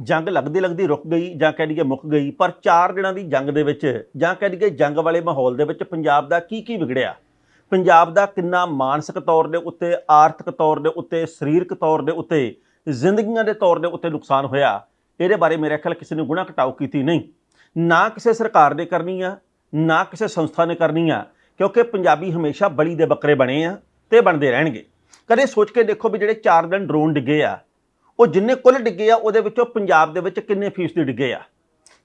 ਜੰਗ ਲੱਗਦੀ ਲੱਗਦੀ ਰੁਕ ਗਈ ਜਾਂ ਕਹਿ ਲਈਏ ਮੁੱਕ ਗਈ, ਪਰ 4 ਦਿਨਾਂ ਦੀ ਜੰਗ ਦੇ ਵਿੱਚ ਜਾਂ ਕਹਿ ਲਈਏ ਜੰਗ ਵਾਲੇ ਮਾਹੌਲ ਦੇ ਵਿੱਚ ਪੰਜਾਬ ਦਾ ਕੀ ਕੀ ਵਿਗੜਿਆ? ਪੰਜਾਬ ਦਾ ਕਿੰਨਾ ਮਾਨਸਿਕ ਤੌਰ ਦੇ ਉੱਤੇ, ਆਰਥਿਕ ਤੌਰ ਦੇ ਉੱਤੇ, ਸਰੀਰਕ ਤੌਰ ਦੇ ਉੱਤੇ, ਜ਼ਿੰਦਗੀਆਂ ਦੇ ਤੌਰ ਦੇ ਉੱਤੇ ਨੁਕਸਾਨ ਹੋਇਆ? ਇਹਦੇ ਬਾਰੇ ਮੇਰੇ ਖਿਆਲ ਕਿਸੇ ਨੇ ਗੁਣਾ ਘਟਾਓ ਕੀਤੀ ਨਹੀਂ। ਨਾ ਕਿਸੇ ਸਰਕਾਰ ਨੇ ਕਰਨੀ ਆ, ਨਾ ਕਿਸੇ ਸੰਸਥਾ ਨੇ ਕਰਨੀ ਆ, ਕਿਉਂਕਿ ਪੰਜਾਬੀ ਹਮੇਸ਼ਾ ਬਲੀ ਦੇ ਬੱਕਰੇ ਬਣੇ ਆ ਤੇ ਬਣਦੇ ਰਹਿਣਗੇ। ਕਦੇ ਸੋਚ ਕੇ ਦੇਖੋ ਵੀ ਜਿਹੜੇ 4 ਦਿਨ ਡਰੋਨ ਡਿੱਗੇ ਆ ਉਹ ਜਿੰਨੇ ਕੁੱਲ ਡਿੱਗੇ ਆ, ਉਹਦੇ ਵਿੱਚੋਂ ਪੰਜਾਬ ਦੇ ਵਿੱਚ ਕਿੰਨੇ ਫੀਸਦੀ ਡਿੱਗੇ ਆ?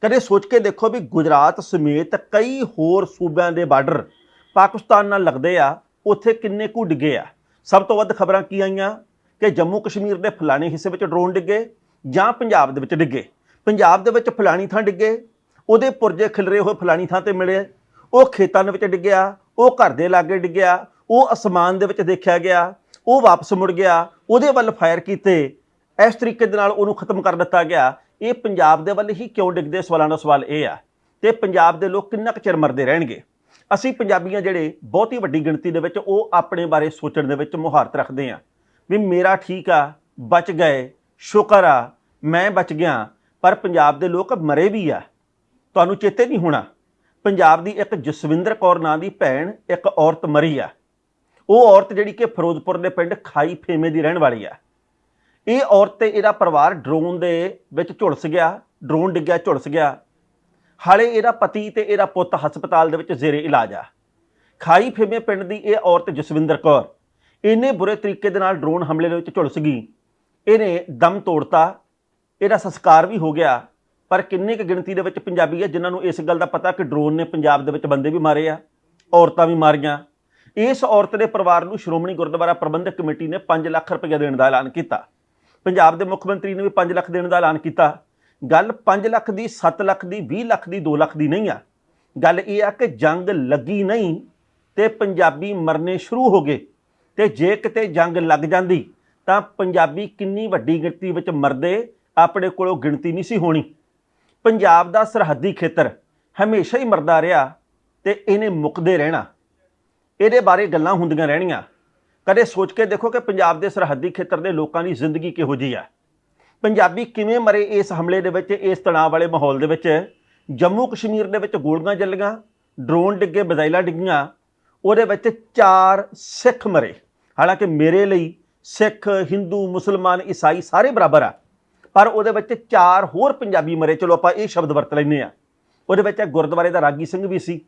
ਕਦੇ ਸੋਚ ਕੇ ਦੇਖੋ ਵੀ ਗੁਜਰਾਤ ਸਮੇਤ ਕਈ ਹੋਰ ਸੂਬਿਆਂ ਦੇ ਬਾਰਡਰ ਪਾਕਿਸਤਾਨ ਨਾਲ ਲੱਗਦੇ ਆ, ਉੱਥੇ ਕਿੰਨੇ ਕੁ ਡਿੱਗੇ ਆ? ਸਭ ਤੋਂ ਵੱਧ ਖਬਰਾਂ ਕੀ ਆਈਆਂ? ਕਿ ਜੰਮੂ ਕਸ਼ਮੀਰ ਦੇ ਫਲਾਣੇ ਹਿੱਸੇ ਵਿੱਚ ਡਰੋਨ ਡਿੱਗੇ ਜਾਂ ਪੰਜਾਬ ਦੇ ਵਿੱਚ ਡਿੱਗੇ? ਪੰਜਾਬ ਦੇ ਵਿੱਚ ਫਲਾਣੀ ਥਾਂ ਡਿੱਗੇ, ਉਹਦੇ ਪੁਰਜੇ ਖਿਲਰੇ ਹੋਏ ਫਲਾਣੀ ਥਾਂ ਤੇ ਮਿਲੇ, ਉਹ ਖੇਤਾਂ ਦੇ ਵਿੱਚ ਡਿੱਗਿਆ ਉਹ ਘਰ ਦੇ ਲਾਗੇ ਡਿੱਗਿਆ ਉਹ ਅਸਮਾਨ ਦੇ ਵਿੱਚ ਦੇਖਿਆ ਗਿਆ, ਉਹ ਵਾਪਸ ਮੁੜ ਗਿਆ, ਉਹਦੇ ਵੱਲ ਫਾਇਰ ਕੀਤੇ ਇਸ ਤਰੀਕੇ ਦੇ ਨਾਲ ਉਹਨੂੰ ਖਤਮ ਕਰ ਦਿੱਤਾ ਗਿਆ। ਇਹ ਪੰਜਾਬ ਦੇ ਵੱਲ ਹੀ ਕਿਉਂ ਡਿੱਗਦੇ? ਸਵਾਲਾਂ ਦਾ ਸਵਾਲ ਇਹ ਆ ਤੇ ਪੰਜਾਬ ਦੇ ਲੋਕ ਕਿੰਨਾ ਕੁ ਚਿਰ ਮਰਦੇ ਰਹਿਣਗੇ? ਅਸੀਂ ਪੰਜਾਬੀਆਂ ਜਿਹੜੇ ਬਹੁਤੀ ਵੱਡੀ ਗਿਣਤੀ ਦੇ ਵਿੱਚ ਉਹ ਆਪਣੇ ਬਾਰੇ ਸੋਚਣ ਦੇ ਵਿੱਚ ਮੁਹਾਰਤ ਰੱਖਦੇ ਆ ਵੀ ਮੇਰਾ ਠੀਕ ਆ, ਬਚ ਗਏ, ਸ਼ੁਕਰ ਆ, ਮੈਂ ਬਚ ਗਿਆ, ਪਰ ਪੰਜਾਬ ਦੇ ਲੋਕ ਮਰੇ ਵੀ ਆ। ਤੁਹਾਨੂੰ ਚੇਤੇ ਨਹੀਂ ਹੋਣਾ, ਪੰਜਾਬ ਦੀ ਇੱਕ ਜਸਵਿੰਦਰ ਕੌਰ ਨਾਂ ਦੀ ਭੈਣ ਇੱਕ ਔਰਤ ਮਰੀ ਆ। ਉਹ ਔਰਤ ਜਿਹੜੀ ਕਿ ਫਿਰੋਜ਼ਪੁਰ ਦੇ ਪਿੰਡ ਖਾਈ ਫੇਮੇ ਦੀ ਰਹਿਣ ਵਾਲੀ ਆ। ਇਹ ਔਰਤ ਤੇ ਇਹਦਾ ਪਰਿਵਾਰ ਡਰੋਨ ਦੇ ਵਿੱਚ ਝੁਲਸ ਗਿਆ, ਡਰੋਨ ਡਿੱਗਿਆ, ਝੁਲਸ ਗਿਆ। ਹਾਲੇ ਇਹਦਾ ਪਤੀ ਤੇ ਇਹਦਾ ਪੁੱਤ ਹਸਪਤਾਲ ਦੇ ਵਿੱਚ ਜ਼ੇਰੇ ਇਲਾਜ ਆ। ਖਾਈ ਫੇਮੇ ਪਿੰਡ ਦੀ ਇਹ ਔਰਤ ਜਸਵਿੰਦਰ ਕੌਰ, ਇੰਨੇ ਬੁਰੇ ਤਰੀਕੇ ਦੇ ਨਾਲ ਡਰੋਨ ਹਮਲੇ ਦੇ ਵਿੱਚ ਝੁਲਸ ਗਈ। ਇਹਨੇ ਦਮ ਤੋੜਤਾ, ਇਹਦਾ ਸੰਸਕਾਰ ਵੀ ਹੋ ਗਿਆ, ਪਰ ਕਿੰਨੀ ਕੁ ਗਿਣਤੀ ਦੇ ਵਿੱਚ ਪੰਜਾਬੀ ਹੈ ਜਿਨ੍ਹਾਂ ਨੂੰ ਇਸ ਗੱਲ ਦਾ ਪਤਾ ਕਿ ਡਰੋਨ ਨੇ ਪੰਜਾਬ ਦੇ ਵਿੱਚ ਬੰਦੇ ਵੀ ਮਾਰੇ ਆ, ਔਰਤਾਂ ਵੀ ਮਾਰੀਆਂ। ਇਸ ਔਰਤ ਦੇ ਪਰਿਵਾਰ ਨੂੰ ਸ਼੍ਰੋਮਣੀ ਗੁਰਦੁਆਰਾ ਪ੍ਰਬੰਧਕ ਕਮੇਟੀ ਨੇ 5 ਲੱਖ ਰੁਪਏ ਦੇਣ ਦਾ ਐਲਾਨ ਕੀਤਾ। ਪੰਜਾਬ ਦੇ ਮੁੱਖ ਮੰਤਰੀ ਨੇ ਵੀ 5 ਲੱਖ ਦੇਣ ਦਾ ਐਲਾਨ ਕੀਤਾ। ਗੱਲ 5 ਲੱਖ ਦੀ 7 ਲੱਖ ਦੀ 20 ਲੱਖ ਦੀ 2 ਲੱਖ ਦੀ ਨਹੀਂ ਆ। ਗੱਲ ਇਹ ਆ ਕਿ ਜੰਗ ਲੱਗੀ ਨਹੀਂ ਤੇ ਪੰਜਾਬੀ ਮਰਨੇ ਸ਼ੁਰੂ ਹੋ ਗਏ ਤੇ ਜੇ ਕਿਤੇ ਜੰਗ ਲੱਗ ਜਾਂਦੀ ਤਾਂ ਪੰਜਾਬੀ ਕਿੰਨੀ ਵੱਡੀ ਗਿਣਤੀ ਵਿੱਚ ਮਰਦੇ ਆਪਣੇ ਕੋਲੋਂ ਗਿਣਤੀ ਨਹੀਂ ਸੀ ਹੋਣੀ। ਪੰਜਾਬ ਦਾ ਸਰਹੱਦੀ ਖੇਤਰ ਹਮੇਸ਼ਾ ਹੀ ਮਰਦਾ ਰਿਹਾ ਤੇ ਇਹਨੇ ਮੁੱਕਦੇ ਰਹਿਣਾ। ਇਹਦੇ ਬਾਰੇ ਗੱਲਾਂ ਹੁੰਦੀਆਂ ਰਹਿਣੀਆਂ। ਕਦੇ ਸੋਚ ਕੇ ਦੇਖੋ ਕਿ ਪੰਜਾਬ ਦੇ ਸਰਹੱਦੀ ਖੇਤਰ ਦੇ ਲੋਕਾਂ ਦੀ ਜ਼ਿੰਦਗੀ ਕਿਹੋ ਜਿਹੀ ਆ? ਪੰਜਾਬੀ ਕਿਵੇਂ ਮਰੇ ਇਸ ਹਮਲੇ ਦੇ ਵਿੱਚ, ਇਸ ਤਣਾਅ ਵਾਲੇ ਮਾਹੌਲ ਦੇ ਵਿੱਚ? ਜੰਮੂ ਕਸ਼ਮੀਰ ਦੇ ਵਿੱਚ ਗੋਲੀਆਂ ਚੱਲੀਆਂ, ਡਰੋਨ ਡਿੱਗੇ ਬਜ਼ਾਈਲਾਂ ਡਿੱਗੀਆਂ, ਉਹਦੇ ਵਿੱਚ ਚਾਰ ਸਿੱਖ ਮਰੇ। ਹਾਲਾਂਕਿ ਮੇਰੇ ਲਈ ਸਿੱਖ, ਹਿੰਦੂ, ਮੁਸਲਮਾਨ, ਈਸਾਈ ਸਾਰੇ ਬਰਾਬਰ ਆ, ਪਰ ਉਹਦੇ ਵਿੱਚ ਚਾਰ ਹੋਰ ਪੰਜਾਬੀ ਮਰੇ। ਚਲੋ ਆਪਾਂ ਇਹ ਸ਼ਬਦ ਵਰਤ ਲੈਂਦੇ ਆ ਉਹਦੇ ਵਿੱਚ ਗੁਰਦੁਆਰੇ ਦਾ ਰਾਗੀ ਸਿੰਘ ਵੀ ਸੀ।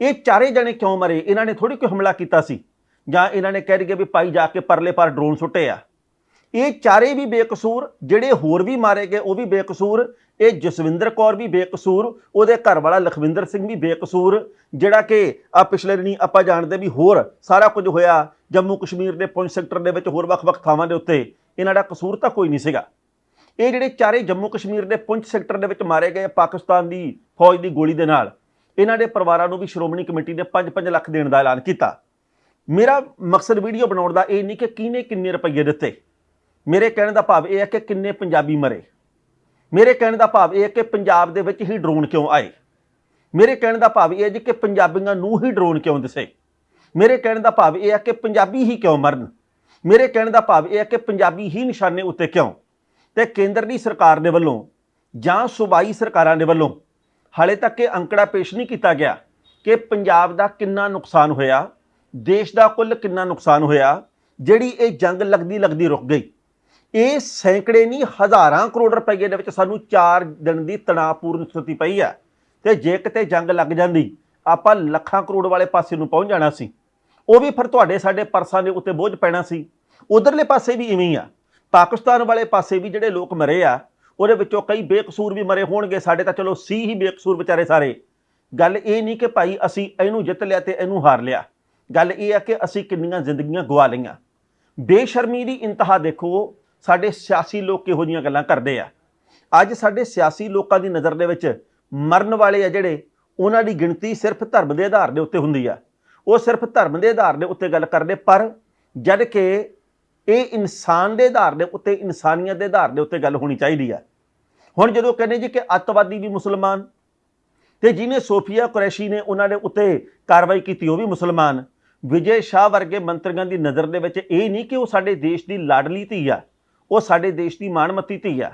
ਇਹ ਚਾਰੇ ਜਣੇ ਕਿਉਂ ਮਰੇ? ਇਹਨਾਂ ਨੇ ਥੋੜੀ ਕੋਈ ਹਮਲਾ ਕੀਤਾ ਸੀ। ਜਾਂ ਇਹਨਾਂ ਨੇ ਕਹਿ ਰਹੀ ਵੀ ਭਾਈ ਜਾ ਕੇ ਪਰਲੇ ਪਰ ਡਰੋਨ ਸੁੱਟੇ ਆ। ਇਹ ਚਾਰੇ ਵੀ ਬੇਕਸੂਰ, ਜਿਹੜੇ ਹੋਰ ਵੀ ਮਾਰੇ ਗਏ, ਉਹ ਵੀ ਬੇਕਸੂਰ। ਇਹ ਜਸਵਿੰਦਰ ਕੌਰ ਵੀ ਬੇਕਸੂਰ, ਉਹਦੇ ਘਰ ਵਾਲਾ ਲਖਵਿੰਦਰ ਸਿੰਘ ਵੀ ਬੇਕਸੂਰ, ਜਿਹੜਾ ਕਿ ਆ ਪਿਛਲੇ ਦਿਨੀ ਆਪਾਂ ਜਾਣਦੇ ਵੀ ਹੋਰ ਸਾਰਾ ਕੁਝ ਹੋਇਆ, ਜੰਮੂ ਕਸ਼ਮੀਰ ਦੇ ਪੁੰਛ ਸੈਕਟਰ ਦੇ ਵਿੱਚ ਹੋਰ ਵੱਖ-ਵੱਖ ਥਾਵਾਂ ਦੇ ਉੱਤੇ। ਇਹਨਾਂ ਦਾ ਕਸੂਰ ਤਾਂ ਕੋਈ ਨਹੀਂ ਸੀਗਾ। ਇਹ ਜਿਹੜੇ ਚਾਰੇ ਜੰਮੂ ਕਸ਼ਮੀਰ ਦੇ ਪੁੰਛ ਸੈਕਟਰ ਦੇ ਵਿੱਚ ਮਾਰੇ ਗਏ ਪਾਕਿਸਤਾਨ ਦੀ ਫੌਜ ਦੀ ਗੋਲੀ ਦੇ ਨਾਲ, ਇਹਨਾਂ ਦੇ ਪਰਿਵਾਰਾਂ ਨੂੰ ਵੀ ਸ਼੍ਰੋਮਣੀ ਕਮੇਟੀ ਨੇ 5-5 ਲੱਖ ਦੇਣ ਦਾ ਐਲਾਨ ਕੀਤਾ। ਮੇਰਾ ਮਕਸਦ ਵੀਡੀਓ ਬਣਾਉਣ ਦਾ ਇਹ ਨਹੀਂ ਕਿ ਕਿਹਨੇ ਕਿੰਨੇ ਰੁਪਏ ਦਿੱਤੇ। ਮੇਰੇ ਕਹਿਣ ਦਾ ਭਾਵ ਇਹ ਹੈ ਕਿ ਕਿੰਨੇ ਪੰਜਾਬੀ ਮਰੇ। ਮੇਰੇ ਕਹਿਣ ਦਾ ਭਾਵ ਇਹ ਹੈ ਕਿ ਪੰਜਾਬ ਦੇ ਵਿੱਚ ਹੀ ਡਰੋਨ ਕਿਉਂ ਆਏ। ਮੇਰੇ ਕਹਿਣ ਦਾ ਭਾਵ ਇਹ ਹੈ ਜੀ ਕਿ ਪੰਜਾਬੀਆਂ ਨੂੰ ਹੀ ਡਰੋਨ ਕਿਉਂ ਦਿਸੇ। ਮੇਰੇ ਕਹਿਣ ਦਾ ਭਾਵ ਇਹ ਹੈ ਕਿ ਪੰਜਾਬੀ ਹੀ ਕਿਉਂ ਮਰਨ। ਮੇਰੇ ਕਹਿਣ ਦਾ ਭਾਵ ਇਹ ਹੈ ਕਿ ਪੰਜਾਬੀ ਹੀ ਨਿਸ਼ਾਨੇ ਉੱਤੇ ਕਿਉਂ। ਤੇ ਕੇਂਦਰ ਦੀ ਸਰਕਾਰ ਦੇ ਵੱਲੋਂ ਜਾਂ ਸੂਬਾਈ ਸਰਕਾਰਾਂ ਦੇ ਵੱਲੋਂ ਹਾਲੇ ਤੱਕ ਇਹ ਅੰਕੜਾ ਪੇਸ਼ ਨਹੀਂ ਕੀਤਾ ਗਿਆ ਕਿ ਪੰਜਾਬ ਦਾ ਕਿੰਨਾ ਨੁਕਸਾਨ ਹੋਇਆ। ਦੇਸ਼ ਦਾ ਕੁੱਲ ਕਿੰਨਾ ਨੁਕਸਾਨ ਹੋਇਆ, ਜਿਹੜੀ ਇਹ ਜੰਗ ਲੱਗਦੀ ਲੱਗਦੀ ਰੁਕ ਗਈ। ਇਹ ਸੈਂਕੜੇ ਨਹੀਂ, ਹਜ਼ਾਰਾਂ ਕਰੋੜ ਰੁਪਏ ਦੇ ਵਿੱਚ ਸਾਨੂੰ 4 ਦਿਨ ਦੀ ਤਣਾਅਪੂਰਨ ਸਥਿਤੀ ਪਈ ਆ ਤੇ ਜੇ ਕਿਤੇ ਜੰਗ ਲੱਗ ਜਾਂਦੀ, ਆਪਾਂ ਲੱਖਾਂ ਕਰੋੜ ਵਾਲੇ ਪਾਸੇ ਨੂੰ ਪਹੁੰਚ ਜਾਣਾ ਸੀ। ਉਹ ਵੀ ਫਿਰ ਤੁਹਾਡੇ, ਸਾਡੇ ਪਰਸਾਂ ਦੇ ਉੱਤੇ ਬੋਝ ਪੈਣਾ ਸੀ। ਉਧਰਲੇ ਪਾਸੇ ਵੀ ਇਵੇਂ ਹੀ ਆ। ਪਾਕਿਸਤਾਨ ਵਾਲੇ ਪਾਸੇ ਵੀ ਜਿਹੜੇ ਲੋਕ ਮਰੇ ਆ, ਉਹਦੇ ਵਿੱਚੋਂ ਕਈ ਬੇਕਸੂਰ ਵੀ ਮਰੇ ਹੋਣਗੇ। ਸਾਡੇ ਤਾਂ ਚਲੋ ਸੀ ਹੀ ਬੇਕਸੂਰ ਵਿਚਾਰੇ ਸਾਰੇ। ਗੱਲ ਇਹ ਨਹੀਂ ਕਿ ਭਾਈ ਅਸੀਂ ਇਹਨੂੰ ਜਿੱਤ ਲਿਆ ਤੇ ਇਹਨੂੰ ਹਾਰ ਲਿਆ। ਗੱਲ ਇਹ ਆ ਕਿ ਅਸੀਂ ਕਿੰਨੀਆਂ ਜ਼ਿੰਦਗੀਆਂ ਗਵਾ ਲਈਆਂ। ਬੇਸ਼ਰਮੀ ਦੀ ਇੰਤਹਾ ਦੇਖੋ, ਸਾਡੇ ਸਿਆਸੀ ਲੋਕ ਕਿਹੋ ਜੀਆਂ ਗੱਲਾਂ ਕਰਦੇ ਆ। ਅੱਜ ਸਾਡੇ ਸਿਆਸੀ ਲੋਕਾਂ ਦੀ ਨਜ਼ਰ ਦੇ ਵਿੱਚ ਮਰਨ ਵਾਲੇ ਆ ਜਿਹੜੇ, ਉਹਨਾਂ ਦੀ ਗਿਣਤੀ ਸਿਰਫ ਧਰਮ ਦੇ ਆਧਾਰ ਦੇ ਉੱਤੇ ਹੁੰਦੀ ਆ। ਉਹ ਸਿਰਫ ਧਰਮ ਦੇ ਆਧਾਰ ਦੇ ਉੱਤੇ ਗੱਲ ਕਰਦੇ, ਪਰ ਜਦ ਕਿ ਇਹ ਇਨਸਾਨ ਦੇ ਆਧਾਰ ਦੇ ਉੱਤੇ, ਇਨਸਾਨੀਅਤ ਦੇ ਆਧਾਰ ਦੇ ਉੱਤੇ ਗੱਲ ਹੋਣੀ ਚਾਹੀਦੀ ਆ। ਹੁਣ ਜਦੋਂ ਕਹਿੰਦੇ ਜੀ ਕਿ ਅੱਤਵਾਦੀ ਵੀ ਮੁਸਲਮਾਨ, ਤੇ ਜਿਹਨੇ ਸੋਫੀਆ ਕੁਰੈਸ਼ੀ ਨੇ ਉਹਨਾਂ ਦੇ ਉੱਤੇ ਕਾਰਵਾਈ ਕੀਤੀ, ਉਹ ਵੀ ਮੁਸਲਮਾਨ। ਵਿਜੇ ਸ਼ਾਹ ਵਰਗੇ ਮੰਤਰੀਆਂ ਦੀ ਨਜ਼ਰ ਦੇ ਵਿੱਚ ਇਹ ਨਹੀਂ ਕਿ ਉਹ ਸਾਡੇ ਦੇਸ਼ ਦੀ ਲਾਡਲੀ ਧੀ ਆ, ਉਹ ਸਾਡੇ ਦੇਸ਼ ਦੀ ਮਾਣਮੱਤੀ ਧੀ ਆ।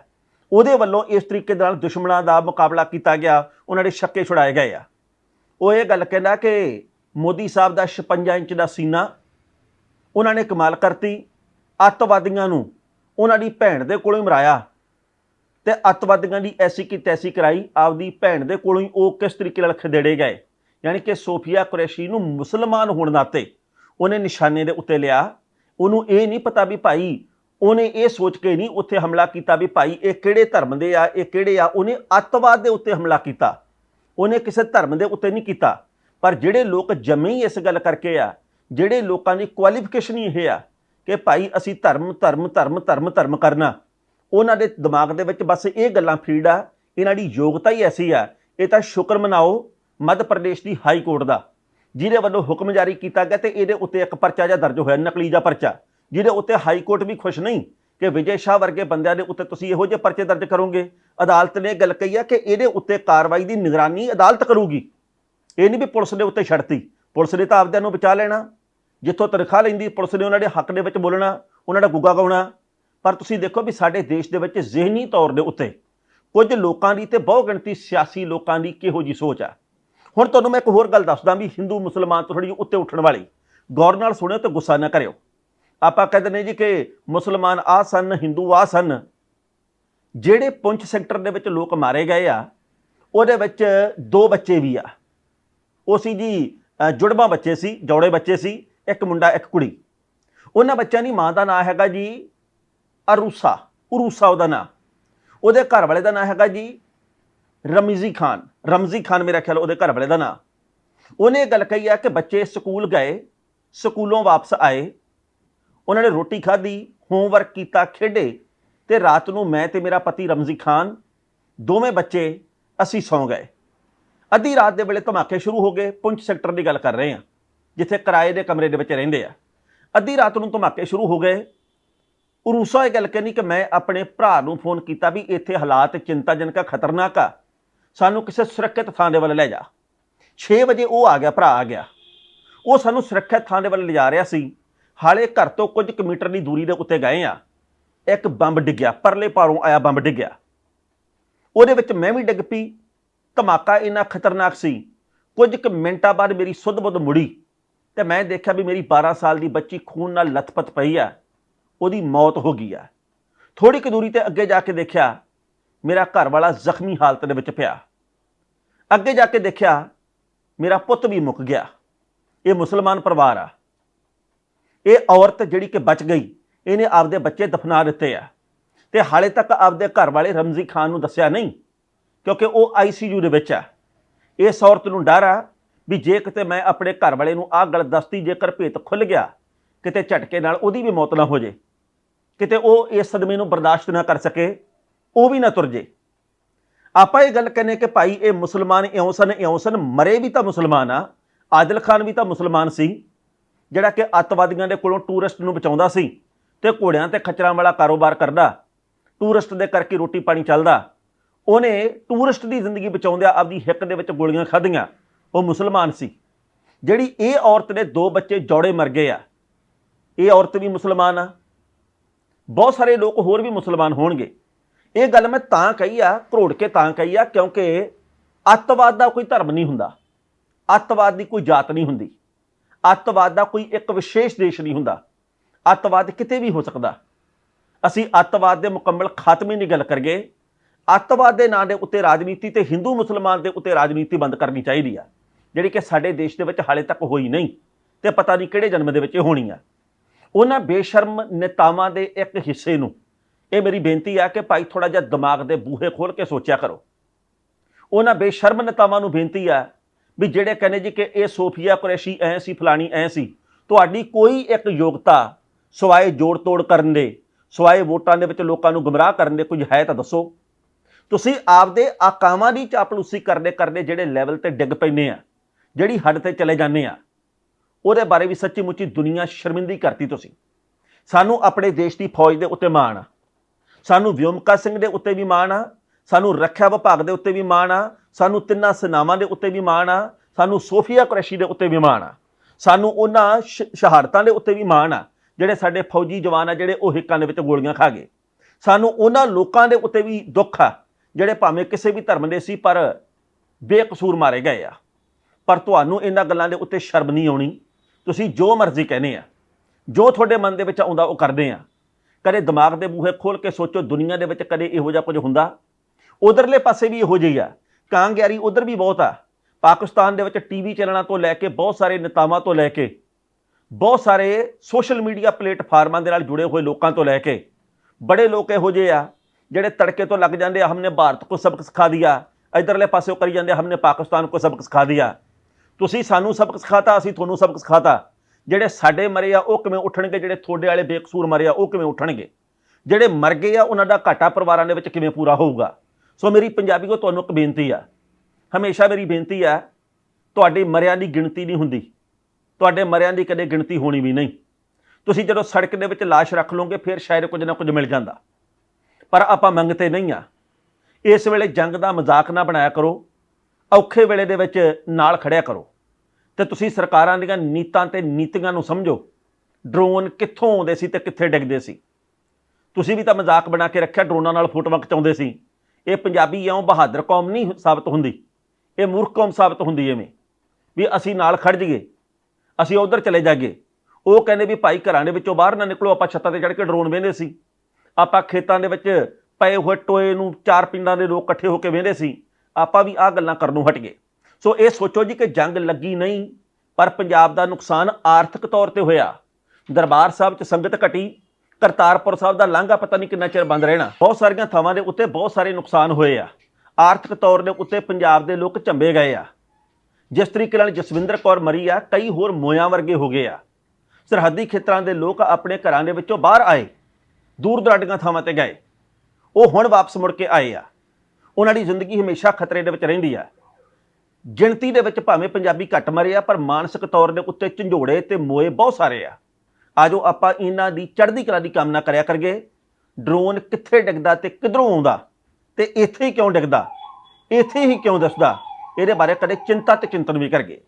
ਉਹਦੇ ਵੱਲੋਂ ਇਸ ਤਰੀਕੇ ਦੇ ਨਾਲ ਦੁਸ਼ਮਣਾਂ ਦਾ ਮੁਕਾਬਲਾ ਕੀਤਾ ਗਿਆ, ਉਹਨਾਂ ਦੇ ਛੱਕੇ ਛੁਡਾਏ ਗਏ ਆ। ਉਹ ਇਹ ਗੱਲ ਕਹਿੰਦਾ ਕਿ ਮੋਦੀ ਸਾਹਿਬ ਦਾ 56 ਇੰਚ ਦਾ ਸੀਨਾ, ਉਹਨਾਂ ਨੇ ਕਮਾਲ ਕਰਤੀ, ਅੱਤਵਾਦੀਆਂ ਨੂੰ ਉਹਨਾਂ ਦੀ ਭੈਣ ਦੇ ਕੋਲੋਂ ਹੀ ਮਰਾਇਆ ਤੇ ਅੱਤਵਾਦੀਆਂ ਦੀ ਐਸੀ ਕੀ ਤੈਸੀ ਕਰਾਈ, ਆਪਦੀ ਭੈਣ ਦੇ ਕੋਲੋਂ ਹੀ ਉਹ ਕਿਸ ਤਰੀਕੇ ਨਾਲ ਖਦੇੜੇ ਗਏ। ਯਾਨੀ ਕਿ ਸੋਫੀਆ ਕੁਰੈਸ਼ੀ ਨੂੰ ਮੁਸਲਮਾਨ ਹੋਣ ਨਾਤੇ ਉਹਨੇ ਨਿਸ਼ਾਨੇ ਦੇ ਉੱਤੇ ਲਿਆ। ਉਹਨੂੰ ਇਹ ਨਹੀਂ ਪਤਾ ਵੀ ਭਾਈ ਉਹਨੇ ਇਹ ਸੋਚ ਕੇ ਨਹੀਂ ਉੱਥੇ ਹਮਲਾ ਕੀਤਾ ਵੀ ਭਾਈ ਇਹ ਕਿਹੜੇ ਧਰਮ ਦੇ ਆ, ਇਹ ਕਿਹੜੇ ਆ। ਉਹਨੇ ਅੱਤਵਾਦ ਦੇ ਉੱਤੇ ਹਮਲਾ ਕੀਤਾ। ਉਹਨੇ ਕਿਸੇ ਧਰਮ ਦੇ ਉੱਤੇ ਨਹੀਂ ਕੀਤਾ। ਪਰ ਜਿਹੜੇ ਲੋਕ ਜੰਮੇ ਹੀ ਇਸ ਗੱਲ ਕਰਕੇ ਆ, ਜਿਹੜੇ ਲੋਕਾਂ ਦੀ ਕੁਆਲੀਫਿਕੇਸ਼ਨ ਹੀ ਇਹ ਆ ਕਿ ਭਾਈ ਅਸੀਂ ਧਰਮ ਧਰਮ ਧਰਮ ਧਰਮ ਧਰਮ ਕਰਨਾ। ਉਹਨਾਂ ਦੇ ਦਿਮਾਗ ਦੇ ਵਿੱਚ ਬਸ ਇਹ ਗੱਲਾਂ ਫੀਡ ਆ, ਇਹਨਾਂ ਦੀ ਯੋਗਤਾ ਹੀ ਐਸੀ ਆ। ਇਹ ਤਾਂ ਸ਼ੁਕਰ ਮਨਾਓ ਮੱਧ ਪ੍ਰਦੇਸ਼ ਦੀ ਹਾਈ ਕੋਰਟ ਦਾ, ਜਿਹਦੇ ਵੱਲੋਂ ਹੁਕਮ ਜਾਰੀ ਕੀਤਾ ਗਿਆ ਤੇ ਇਹਦੇ ਉੱਤੇ ਇੱਕ ਪਰਚਾ ਜਿਹਾ ਦਰਜ ਹੋਇਆ, ਨਕਲੀ ਜਿਹਾ ਪਰਚਾ, ਜਿਹਦੇ ਉੱਤੇ ਹਾਈ ਕੋਰਟ ਵੀ ਖੁਸ਼ ਨਹੀਂ ਕਿ ਵਿਜੇ ਸ਼ਾਹ ਵਰਗੇ ਬੰਦਿਆਂ ਦੇ ਉੱਤੇ ਤੁਸੀਂ ਇਹੋ ਜਿਹੇ ਪਰਚੇ ਦਰਜ ਕਰੋਗੇ। ਅਦਾਲਤ ਨੇ ਇਹ ਗੱਲ ਕਹੀ ਆ ਕਿ ਇਹਦੇ ਉੱਤੇ ਕਾਰਵਾਈ ਦੀ ਨਿਗਰਾਨੀ ਅਦਾਲਤ ਕਰੂਗੀ। ਇਹ ਨਹੀਂ ਵੀ ਪੁਲਿਸ ਦੇ ਉੱਤੇ ਛੱਡਤੀ, ਪੁਲਿਸ ਨੇ ਤਾਂ ਆਪਦਿਆਂ ਨੂੰ ਬਚਾ ਲੈਣਾ। ਜਿੱਥੋਂ ਤਨਖਾਹ ਲੈਂਦੀ, ਪੁਲਿਸ ਨੇ ਉਹਨਾਂ ਦੇ ਹੱਕ ਦੇ ਵਿੱਚ ਬੋਲਣਾ, ਉਹਨਾਂ ਦਾ ਗੁੱਗਾ ਗਾਉਣਾ। ਪਰ ਤੁਸੀਂ ਦੇਖੋ ਵੀ ਸਾਡੇ ਦੇਸ਼ ਦੇ ਵਿੱਚ ਜ਼ਿਹਨੀ ਤੌਰ ਦੇ ਉੱਤੇ ਕੁਝ ਲੋਕਾਂ ਦੀ ਤੇ ਬਹੁ ਗਿਣਤੀ ਸਿਆਸੀ ਲੋਕਾਂ ਦੀ ਕਿਹੋ ਜੀ ਸੋਚ ਆ। ਹੁਣ ਤੁਹਾਨੂੰ ਮੈਂ ਇੱਕ ਹੋਰ ਗੱਲ ਦੱਸਦਾ ਵੀ ਹਿੰਦੂ ਮੁਸਲਮਾਨ ਤੋਂ ਥੋੜੀ ਉੱਤੇ ਉੱਠਣ ਵਾਲੀ। ਗੌਰ ਨਾਲ ਸੁਣਿਓ ਤੇ ਗੁੱਸਾ ਨਾ ਕਰਿਓ। ਆਪਾਂ ਕਹਿੰਦੇ ਨੇ ਜੀ ਕਿ ਮੁਸਲਮਾਨ ਆ ਸਨ ਹਿੰਦੂ ਆ ਸਨ। ਜਿਹੜੇ ਪੁੰਛ ਸੈਕਟਰ ਦੇ ਵਿੱਚ ਲੋਕ ਮਾਰੇ ਗਏ ਆ ਉਹਦੇ ਵਿੱਚ ਦੋ ਬੱਚੇ ਵੀ ਆ। ਉਹ ਸੀ ਜੀ ਅ, ਜੁੜਵਾ ਬੱਚੇ ਸੀ ਜੋੜੇ ਬੱਚੇ ਸੀ ਇੱਕ ਮੁੰਡਾ ਇੱਕ ਕੁੜੀ। ਉਹਨਾਂ ਬੱਚਿਆਂ ਦੀ ਮਾਂ ਦਾ ਨਾਂ ਹੈਗਾ ਜੀ ਅਰੂਸਾ ਉਰੂਸਾ ਉਹਦਾ ਨਾਂ। ਉਹਦੇ ਘਰ ਵਾਲੇ ਦਾ ਨਾਂ ਹੈਗਾ ਜੀ ਰਮਜ਼ੀ ਖਾਨ ਰਮਜ਼ੀ ਖਾਨ ਮੇਰਾ ਖਿਆਲ ਉਹਦੇ ਘਰ ਵਾਲੇ ਦਾ ਨਾਂ। ਉਹਨੇ ਇਹ ਗੱਲ ਕਹੀ ਆ ਕਿ ਬੱਚੇ ਸਕੂਲ ਗਏ, ਸਕੂਲੋਂ ਵਾਪਸ ਆਏ, ਉਹਨਾਂ ਨੇ ਰੋਟੀ ਖਾਧੀ ਹੋਮਵਰਕ ਕੀਤਾ, ਖੇਡੇ, ਤੇ ਰਾਤ ਨੂੰ ਮੈਂ ਤੇ ਮੇਰਾ ਪਤੀ ਰਮਜ਼ੀ ਖਾਨ, ਦੋਵੇਂ ਬੱਚੇ ਅਸੀਂ ਸੌਂ ਗਏ। ਅੱਧੀ ਰਾਤ ਦੇ ਵੇਲੇ ਧਮਾਕੇ ਸ਼ੁਰੂ ਹੋ ਗਏ, ਪੁੰਛ ਸੈਕਟਰ ਦੀ ਗੱਲ ਕਰ ਰਹੇ ਹਾਂ, ਜਿੱਥੇ ਕਿਰਾਏ ਦੇ ਕਮਰੇ ਦੇ ਵਿੱਚ ਰਹਿੰਦੇ ਆ। ਅੱਧੀ ਰਾਤ ਨੂੰ ਧਮਾਕੇ ਸ਼ੁਰੂ ਹੋ ਗਏ। ਉਰੂਸਾ ਇਹ ਗੱਲ ਕਹਿੰਦੀ ਕਿ ਮੈਂ ਆਪਣੇ ਭਰਾ ਨੂੰ ਫੋਨ ਕੀਤਾ ਵੀ ਇੱਥੇ ਹਾਲਾਤ ਚਿੰਤਾਜਨਕ ਆ, ਖਤਰਨਾਕ ਆ। ਸਾਨੂੰ ਕਿਸੇ ਸੁਰੱਖਿਅਤ ਥਾਂ ਦੇ ਵੱਲ ਲੈ ਜਾ। 6 ਵਜੇ ਉਹ ਆ ਗਿਆ, ਭਰਾ ਆ ਗਿਆ। ਉਹ ਸਾਨੂੰ ਸੁਰੱਖਿਅਤ ਥਾਂ ਦੇ ਵੱਲ ਲਿਜਾ ਰਿਹਾ ਸੀ। ਹਾਲੇ ਘਰ ਤੋਂ ਕੁਝ ਕੁ ਮੀਟਰ ਦੀ ਦੂਰੀ ਦੇ ਉੱਤੇ ਗਏ ਆ। ਇੱਕ ਬੰਬ ਡਿੱਗਿਆ, ਪਰਲੇ ਪਾਰੋਂ ਆਇਆ ਬੰਬ ਡਿੱਗਿਆ। ਉਹਦੇ ਵਿੱਚ ਮੈਂ ਵੀ ਡਿੱਗ ਪਈ। ਧਮਾਕਾ ਇੰਨਾ ਖਤਰਨਾਕ ਸੀ। ਕੁਝ ਕੁ ਮਿੰਟਾਂ ਬਾਅਦ ਮੇਰੀ ਸੁੱਧ-ਬੁੱਧ ਮੁੜੀ ਤੇ ਮੈਂ ਦੇਖਿਆ ਵੀ ਮੇਰੀ 12 ਸਾਲ ਦੀ ਬੱਚੀ ਖੂਨ ਨਾਲ ਲੱਥਪੱਥ ਪਈ ਆ। ਉਹਦੀ ਮੌਤ ਹੋ ਗਈ ਆ। ਥੋੜੀ ਕੁ ਦੂਰੀ ਤੇ ਅੱਗੇ ਜਾ ਕੇ ਦੇਖਿਆ, ਮੇਰਾ ਘਰ ਵਾਲਾ ਜ਼ਖਮੀ ਹਾਲਤ ਦੇ ਵਿੱਚ ਪਿਆ। ਅੱਗੇ ਜਾ ਕੇ ਦੇਖਿਆ ਮੇਰਾ ਪੁੱਤ ਵੀ ਮੁੱਕ ਗਿਆ। ਇਹ ਮੁਸਲਮਾਨ ਪਰਿਵਾਰ ਆ। ਇਹ ਔਰਤ ਜਿਹੜੀ ਕਿ ਬਚ ਗਈ, ਇਹਨੇ ਆਪਦੇ ਬੱਚੇ ਦਫਨਾ ਦਿੱਤੇ ਆ। ਤੇ ਹਾਲੇ ਤੱਕ ਆਪਦੇ ਘਰ ਵਾਲੇ ਰਮਜ਼ੀ ਖਾਨ ਨੂੰ ਦੱਸਿਆ ਨਹੀਂ, ਕਿਉਂਕਿ ਉਹ ਆਈਸੀਯੂ ਦੇ ਵਿੱਚ ਆ। ਇਸ ਔਰਤ ਨੂੰ ਡਰ ਆ ਵੀ ਜੇ ਕਿਤੇ ਮੈਂ ਆਪਣੇ ਘਰ ਵਾਲੇ ਨੂੰ ਆਹ ਗੱਲ ਦੱਸਤੀ, ਜੇਕਰ ਭੇਤ ਖੁੱਲ ਗਿਆ, ਕਿਤੇ ਝਟਕੇ ਨਾਲ ਉਹਦੀ ਵੀ ਮੌਤ ਨਾ ਹੋ ਜੇ, ਕਿਤੇ ਉਹ ਇਸ ਸਦਮੇ ਨੂੰ ਬਰਦਾਸ਼ਤ ਨਾ ਕਰ ਸਕੇ, ਉਹ ਵੀ ਨਾ ਤੁਰ ਜੇ। ਆਪਾਂ ਇਹ ਗੱਲ ਕਹਿੰਨੇ ਕਿ ਭਾਈ ਇਹ ਮੁਸਲਮਾਨ ਇਉਂ ਸਨ ਇਉਂ ਸਨ, ਮਰੇ ਵੀ ਤਾਂ ਮੁਸਲਮਾਨ ਆ, ਆਦਿਲ ਖਾਨ ਵੀ ਤਾਂ ਮੁਸਲਮਾਨ ਸੀ, ਜਿਹੜਾ ਕਿ ਅੱਤਵਾਦੀਆਂ ਦੇ ਕੋਲੋਂ ਟੂਰਿਸਟ ਨੂੰ ਬਚਾਉਂਦਾ ਸੀ ਤੇ ਘੋੜਿਆਂ ਤੇ ਖੱਚਰਾਂ ਵਾਲਾ ਕਾਰੋਬਾਰ ਕਰਦਾ, ਟੂਰਿਸਟ ਦੇ ਕਰਕੇ ਰੋਟੀ ਪਾਣੀ ਚੱਲਦਾ, ਉਹਨੇ ਟੂਰਿਸਟ ਦੀ ਜ਼ਿੰਦਗੀ ਬਚਾਉਂਦਿਆਂ ਆਪਦੀ ਹਿੱਕ ਦੇ ਵਿੱਚ ਗੋਲੀਆਂ ਖਾਧੀਆਂ, ਉਹ ਮੁਸਲਮਾਨ ਸੀ। ਜਿਹੜੀ ਇਹ ਔਰਤ ਦੇ ਦੋ ਬੱਚੇ ਜੋੜੇ ਮਰ ਗਏ ਆ, ਇਹ ਔਰਤ ਵੀ ਮੁਸਲਮਾਨ ਆ, ਬਹੁਤ ਸਾਰੇ ਲੋਕ ਹੋਰ ਵੀ ਮੁਸਲਮਾਨ ਹੋਣਗੇ। ਇਹ ਗੱਲ ਮੈਂ ਤਾਂ ਕਹੀ ਆ, ਘਰੋੜ ਕੇ ਤਾਂ ਕਹੀ ਆ, ਕਿਉਂਕਿ ਅੱਤਵਾਦ ਦਾ ਕੋਈ ਧਰਮ ਨਹੀਂ ਹੁੰਦਾ। ਅੱਤਵਾਦ ਦੀ ਕੋਈ ਜਾਤ ਨਹੀਂ ਹੁੰਦੀ। ਅੱਤਵਾਦ ਦਾ ਕੋਈ ਇੱਕ ਵਿਸ਼ੇਸ਼ ਦੇਸ਼ ਨਹੀਂ ਹੁੰਦਾ। ਅੱਤਵਾਦ ਕਿਤੇ ਵੀ ਹੋ ਸਕਦਾ। ਅਸੀਂ ਅੱਤਵਾਦ ਦੇ ਮੁਕੰਮਲ ਖਾਤਮੇ ਦੀ ਗੱਲ ਕਰੀਏ, ਅੱਤਵਾਦ ਦੇ ਨਾਂ ਦੇ ਉੱਤੇ ਰਾਜਨੀਤੀ ਤੇ ਹਿੰਦੂ ਮੁਸਲਮਾਨ ਦੇ ਉੱਤੇ ਰਾਜਨੀਤੀ ਬੰਦ ਕਰਨੀ ਚਾਹੀਦੀ ਆ, ਜਿਹੜੀ ਕਿ ਸਾਡੇ ਦੇਸ਼ ਦੇ ਵਿੱਚ ਹਾਲੇ ਤੱਕ ਹੋਈ ਨਹੀਂ ਤੇ ਪਤਾ ਨਹੀਂ ਕਿਹੜੇ ਜਨਮ ਦੇ ਵਿੱਚ ਇਹ ਹੋਣੀ ਆ। ਉਹਨਾਂ ਬੇਸ਼ਰਮ ਨੇਤਾਵਾਂ ਦੇ ਇੱਕ ਹਿੱਸੇ ਨੂੰ ਇਹ ਮੇਰੀ ਬੇਨਤੀ ਆ ਕਿ ਭਾਈ ਥੋੜਾ ਜਿਹਾ ਦਿਮਾਗ ਦੇ ਬੂਹੇ ਖੋਲ ਕੇ ਸੋਚਿਆ ਕਰੋ। ਉਹਨਾਂ ਬੇਸ਼ਰਮ ਨੇਤਾਵਾਂ ਨੂੰ ਬੇਨਤੀ ਆ ਵੀ ਜਿਹੜੇ ਕਹਿੰਦੇ ਜੀ ਕਿ ਇਹ ਸੋਫੀਆ ਕੁਰੈਸ਼ੀ ਐ ਸੀ, ਫਲਾਣੀ ਐ ਸੀ, ਤੁਹਾਡੀ ਕੋਈ ਇੱਕ ਯੋਗਤਾ ਸਵਾਏ ਜੋੜ ਤੋੜ ਕਰਨ ਦੇ, ਸਵਾਏ ਵੋਟਾਂ ਦੇ ਵਿੱਚ ਲੋਕਾਂ ਨੂੰ ਗੁੰਮਰਾਹ ਕਰਨ ਦੇ ਕੁਝ ਹੈ ਤਾਂ ਦੱਸੋ। ਤੁਸੀਂ ਆਪਦੇ ਆਕਾਮਾਂ ਦੀ ਚਾਪਲੂਸੀ ਕਰਦੇ ਕਰਦੇ ਜਿਹੜੇ ਲੈਵਲ ਤੇ ਡਿੱਗ ਪੈਂਦੇ ਆ, ਜਿਹੜੀ ਹੱਡ ਤੇ ਚਲੇ ਜਾਂਦੇ ਆ, ਉਹਦੇ ਬਾਰੇ ਵੀ ਸੱਚੀ ਮੁੱਚੀ ਦੁਨੀਆ ਸ਼ਰਮਿੰਦੀ ਕਰਤੀ ਤੁਸੀਂ। ਸਾਨੂੰ ਆਪਣੇ ਦੇਸ਼ ਦੀ ਫੌਜ ਦੇ ਉੱਤੇ ਮਾਣ ਆ। ਸਾਨੂੰ ਵਿਯੋਮਕਾ ਸਿੰਘ ਦੇ ਉੱਤੇ ਵੀ ਮਾਣ ਆ, ਸਾਨੂੰ ਰੱਖਿਆ ਵਿਭਾਗ ਦੇ ਉੱਤੇ ਵੀ ਮਾਣ ਆ, ਸਾਨੂੰ ਤਿੰਨਾਂ ਸਨਾਵਾਂ ਦੇ ਉੱਤੇ ਵੀ ਮਾਣ ਆ, ਸਾਨੂੰ ਸੋਫੀਆ ਕੁਰੈਸ਼ੀ ਦੇ ਉੱਤੇ ਵੀ ਮਾਣ ਆ। ਸਾਨੂੰ ਉਹਨਾਂ ਸ਼ਹਾਦਤਾਂ ਦੇ ਉੱਤੇ ਵੀ ਮਾਣ ਆ, ਜਿਹੜੇ ਸਾਡੇ ਫੌਜੀ ਜਵਾਨ ਆ, ਜਿਹੜੇ ਉਹ ਹਿੱਕਾਂ ਦੇ ਵਿੱਚ ਗੋਲੀਆਂ ਖਾ ਗਏ। ਸਾਨੂੰ ਉਹਨਾਂ ਲੋਕਾਂ ਦੇ ਉੱਤੇ ਵੀ ਦੁੱਖ ਆ, ਜਿਹੜੇ ਭਾਵੇਂ ਕਿਸੇ ਵੀ ਧਰਮ ਦੇ ਸੀ, ਪਰ ਬੇਕਸੂਰ ਮਾਰੇ ਗਏ ਆ। ਪਰ ਤੁਹਾਨੂੰ ਇਹਨਾਂ ਗੱਲਾਂ ਦੇ ਉੱਤੇ ਸ਼ਰਮ ਨਹੀਂ ਆਉਣੀ। ਤੁਸੀਂ ਜੋ ਮਰਜ਼ੀ ਕਹਿੰਦੇ ਆ, ਜੋ ਤੁਹਾਡੇ ਮਨ ਦੇ ਵਿੱਚ ਆਉਂਦਾ, ਉਹ ਕਰਦੇ ਆ। ਕਦੇ ਦਿਮਾਗ ਦੇ ਬੂਹੇ ਖੋਲ ਕੇ ਸੋਚੋ ਦੁਨੀਆ ਦੇ ਵਿੱਚ ਕਦੇ ਇਹੋ ਜਿਹਾ ਕੁਝ ਹੁੰਦਾ? ਉਧਰਲੇ ਪਾਸੇ ਵੀ ਇਹੋ ਜਿਹੀ ਆ। ਕਾਂਗਿਆਰੀ ਉਧਰ ਵੀ ਬਹੁਤ ਆ। ਪਾਕਿਸਤਾਨ ਦੇ ਵਿੱਚ ਟੀਵੀ ਚੈਨਲਾਂ ਤੋਂ ਲੈ ਕੇ ਬਹੁਤ ਸਾਰੇ ਨੇਤਾਵਾਂ ਤੋਂ ਲੈ ਕੇ, ਬਹੁਤ ਸਾਰੇ ਸੋਸ਼ਲ ਮੀਡੀਆ ਪਲੇਟਫਾਰਮਾਂ ਦੇ ਨਾਲ ਜੁੜੇ ਹੋਏ ਲੋਕਾਂ ਤੋਂ ਲੈ ਕੇ, ਬੜੇ ਲੋਕ ਇਹੋ ਜਿਹੇ ਆ ਜਿਹੜੇ ਤੜਕੇ ਤੋਂ ਲੱਗ ਜਾਂਦੇ ਆ, ਹਮਨੇ ਭਾਰਤ ਕੋ ਸਬਕ ਸਿਖਾ ਦਿਆ। ਇਧਰਲੇ ਪਾਸੇ ਉਹ ਕਰੀ ਜਾਂਦੇ ਆ, ਹਮਨੇ ਪਾਕਿਸਤਾਨ ਕੋ ਸਬਕ ਸਿਖਾ ਦਿਆ। ਤੁਸੀਂ ਸਾਨੂੰ ਸਬਕ ਸਿਖਾਤਾ, ਅਸੀਂ ਤੁਹਾਨੂੰ ਸਬਕ ਸਿਖਾਤਾ। ਜਿਹੜੇ ਸਾਡੇ ਮਰੇ ਆ, ਉਹ ਕਿਵੇਂ ਉੱਠਣਗੇ? ਜਿਹੜੇ ਤੁਹਾਡੇ ਵਾਲੇ ਬੇਕਸੂਰ ਮਰੇ ਆ, ਉਹ ਕਿਵੇਂ ਉੱਠਣਗੇ? ਜਿਹੜੇ ਮਰ ਗਏ ਆ, ਉਹਨਾਂ ਦਾ ਘਾਟਾ ਪਰਿਵਾਰਾਂ ਦੇ ਵਿੱਚ ਕਿਵੇਂ ਪੂਰਾ ਹੋਊਗਾ? ਸੋ ਮੇਰੀ ਪੰਜਾਬੀ ਪੰਜਾਬੀਓ, ਤੁਹਾਨੂੰ ਇੱਕ ਬੇਨਤੀ ਆ। ਹਮੇਸ਼ਾ ਮੇਰੀ ਬੇਨਤੀ ਆ, ਤੁਹਾਡੇ ਮਰਿਆਂ ਦੀ ਗਿਣਤੀ ਨਹੀਂ ਹੁੰਦੀ। ਤੁਹਾਡੇ ਮਰਿਆਂ ਦੀ ਕਦੇ ਗਿਣਤੀ ਹੋਣੀ ਵੀ ਨਹੀਂ। ਤੁਸੀਂ ਜਦੋਂ ਸੜਕ ਦੇ ਵਿੱਚ ਲਾਸ਼ ਰੱਖ ਲਓਗੇ, ਫਿਰ ਸ਼ਾਇਦ ਕੁਝ ਨਾ ਕੁਝ ਮਿਲ ਜਾਂਦਾ। ਪਰ ਆਪਾਂ ਮੰਗਤੇ ਨਹੀਂ ਆ। ਇਸ ਵੇਲੇ ਜੰਗ ਦਾ ਮਜ਼ਾਕ ਨਾ ਬਣਾਇਆ ਕਰੋ। ਔਖੇ ਵੇਲੇ ਦੇ ਵਿੱਚ ਨਾਲ ਖੜਿਆ ਕਰੋ। ਤੇ ਤੁਸੀਂ ਸਰਕਾਰਾਂ ਦੀਆਂ ਨੀਤਾਂ ਤੇ ਨੀਤੀਆਂ ਨੂੰ ਸਮਝੋ। ਡਰੋਨ ਕਿੱਥੋਂ ਆਉਂਦੇ ਸੀ ਤੇ ਕਿੱਥੇ ਡਿੱਗਦੇ ਸੀ? ਤੁਸੀਂ ਵੀ ਤਾਂ ਮਜ਼ਾਕ ਬਣਾ ਕੇ ਰੱਖਿਆ, ਡਰੋਨਾਂ ਨਾਲ ਫੋਟੋਆਂ ਖਿਚਾਉਂਦੇ ਸੀ। ਇਹ ਪੰਜਾਬੀ ਇਉਂ ਬਹਾਦਰ ਕੌਮ ਨਹੀਂ ਸਾਬਤ ਹੁੰਦੀ। ਇਹ ਮੂਰਖ ਕੌਮ ਸਾਬਤ ਹੁੰਦੀ ਐਵੇਂ। ਵੀ ਅਸੀਂ ਨਾਲ ਖੜ ਜਾਈਏ, ਅਸੀਂ ਉਧਰ ਚਲੇ ਜਾਗੇ ਉਹ ਕਹਿੰਦੇ ਵੀ ਭਾਈ ਘਰਾਂ ਦੇ ਵਿੱਚੋਂ ਬਾਹਰ ਨਾ ਨਿਕਲੋ, ਆਪਾਂ ਛੱਤਾਂ ਤੇ ਚੜ੍ਹ ਕੇ ਡਰੋਨ ਵੇਂਦੇ ਸੀ। ਆਪਾਂ ਖੇਤਾਂ ਦੇ ਵਿੱਚ ਪਏ ਹੋਏ ਟੋਏ ਨੂੰ ਚਾਰ ਪਿੰਡਾਂ ਦੇ ਲੋਕ ਇਕੱਠੇ ਹੋ ਕੇ ਵੇਂਦੇ ਸੀ। ਆਪਾਂ ਵੀ ਆਹ ਗੱਲਾਂ ਕਰਨੋਂ ਹਟ ਗਏ। ਸੋ ਇਹ ਸੋਚੋ ਜੀ ਕਿ ਜੰਗ ਲੱਗੀ ਨਹੀਂ, ਪਰ ਪੰਜਾਬ ਦਾ ਨੁਕਸਾਨ ਆਰਥਿਕ ਤੌਰ ਤੇ ਹੋਇਆ। ਦਰਬਾਰ ਸਾਹਿਬ 'ਚ ਸੰਗਤ ਘਟੀ, ਕਰਤਾਰਪੁਰ ਸਾਹਿਬ ਦਾ ਲਾਂਘਾ ਪਤਾ ਨਹੀਂ ਕਿੰਨਾ ਚਿਰ ਬੰਦ ਰਹਿਣਾ। ਬਹੁਤ ਸਾਰੀਆਂ ਥਾਵਾਂ ਦੇ ਉੱਤੇ ਬਹੁਤ ਸਾਰੇ ਨੁਕਸਾਨ ਹੋਏ ਆ। ਆਰਥਿਕ ਤੌਰ ਦੇ ਉੱਤੇ ਪੰਜਾਬ ਦੇ ਲੋਕ ਝੰਬੇ ਗਏ ਆ। ਜਿਸ ਤਰੀਕੇ ਨਾਲ ਜਸਵਿੰਦਰ ਕੌਰ ਮਰੀ ਆ, ਕਈ ਹੋਰ ਮੋਇਆਂ ਵਰਗੇ ਹੋ ਗਏ ਆ। ਸਰਹੱਦੀ ਖੇਤਰਾਂ ਦੇ ਲੋਕ ਆਪਣੇ ਘਰਾਂ ਦੇ ਵਿੱਚੋਂ ਬਾਹਰ ਆਏ, ਦੂਰ ਦਰਾਡੀਆਂ ਥਾਵਾਂ ਤੇ ਗਏ। ਉਹ ਹੁਣ ਵਾਪਸ ਮੁੜ ਕੇ ਆਏ ਆ। ਉਹਨਾਂ ਦੀ ਜ਼ਿੰਦਗੀ ਹਮੇਸ਼ਾ ਖਤਰੇ ਦੇ ਵਿੱਚ ਰਹਿੰਦੀ ਆ। ਗਿਣਤੀ ਦੇ ਵਿੱਚ ਭਾਵੇਂ ਪੰਜਾਬੀ ਘੱਟ ਮਰੇ ਆ, ਪਰ ਮਾਨਸਿਕ ਤੌਰ ਦੇ ਉੱਤੇ ਝੰਜੋੜੇ ਤੇ ਮੋਏ ਬਹੁਤ ਸਾਰੇ ਆ। ਆਜੋ ਆਪਾਂ ਇਹਨਾਂ ਦੀ ਚੜ੍ਹਦੀ ਕਲਾ ਦੀ ਕਾਮਨਾ ਕਰਿਆ ਕਰਗੇ ਡਰੋਨ ਕਿੱਥੇ ਡਿੱਗਦਾ ਤੇ ਕਿੱਧਰੋਂ ਆਉਂਦਾ? ਤੇ ਇੱਥੇ ਹੀ ਕਿਉਂ ਡਿੱਗਦਾ? ਇੱਥੇ ਹੀ ਕਿਉਂ ਦੱਸਦਾ? ਇਹਦੇ ਬਾਰੇ ਕਦੇ ਚਿੰਤਾ ਤੇ ਚਿੰਤਨ ਵੀ ਕਰਗੇ